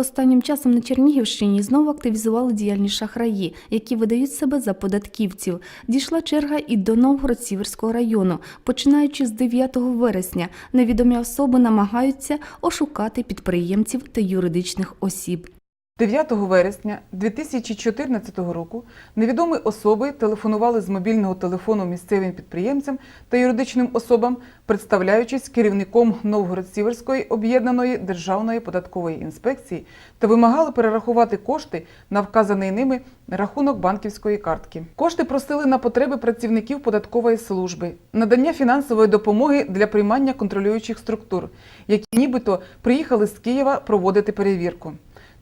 Останнім часом на Чернігівщині знову активізували діяльність шахраї, які видають себе за податківців. Дійшла черга і до Новгород-Сіверського району. Починаючи з 9 вересня, невідомі особи намагаються ошукати підприємців та юридичних осіб. 9 вересня 2014 року невідомі особи телефонували з мобільного телефону місцевим підприємцям та юридичним особам, представляючись керівником Новгород-Сіверської об'єднаної державної податкової інспекції та вимагали перерахувати кошти на вказаний ними рахунок банківської картки. Кошти просили на потреби працівників податкової служби, надання фінансової допомоги для приймання контролюючих структур, які нібито приїхали з Києва проводити перевірку.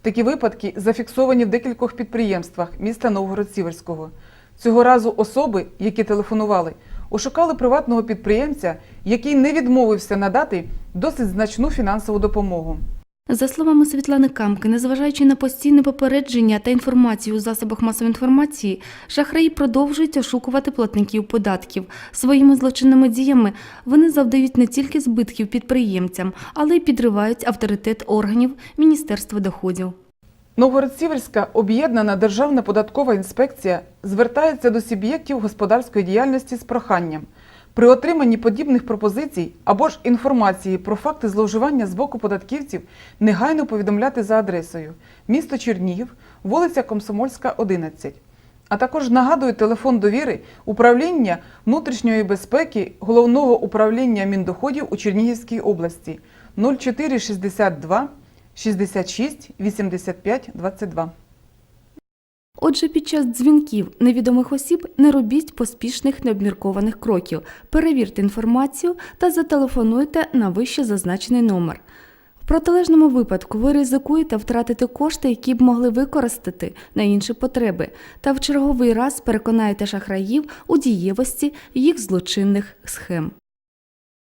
Такі випадки зафіксовані в декількох підприємствах міста Новгород-Сіверського. Цього разу особи, які телефонували, ошукали приватного підприємця, який не відмовився надати досить значну фінансову допомогу. За словами Світлани Камки, незважаючи на постійне попередження та інформацію у засобах масової інформації, шахраї продовжують ошукувати платників податків. Своїми злочинними діями вони завдають не тільки збитків підприємцям, але й підривають авторитет органів Міністерства доходів. Новгород-Сіверська об'єднана Державна податкова інспекція звертається до суб'єктів господарської діяльності з проханням при отриманні подібних пропозицій або ж інформації про факти зловживання з боку податківців негайно повідомляти за адресою місто Чернігів, вулиця Комсомольська, 11. А також нагадую телефон довіри управління внутрішньої безпеки головного управління Міндоходів у Чернігівській області 0462 66 85 22. Отже, під час дзвінків невідомих осіб не робіть поспішних необміркованих кроків, перевірте інформацію та зателефонуйте на вище зазначений номер. В протилежному випадку ви ризикуєте втратити кошти, які б могли використати на інші потреби, та в черговий раз переконаєте шахраїв у дієвості їх злочинних схем.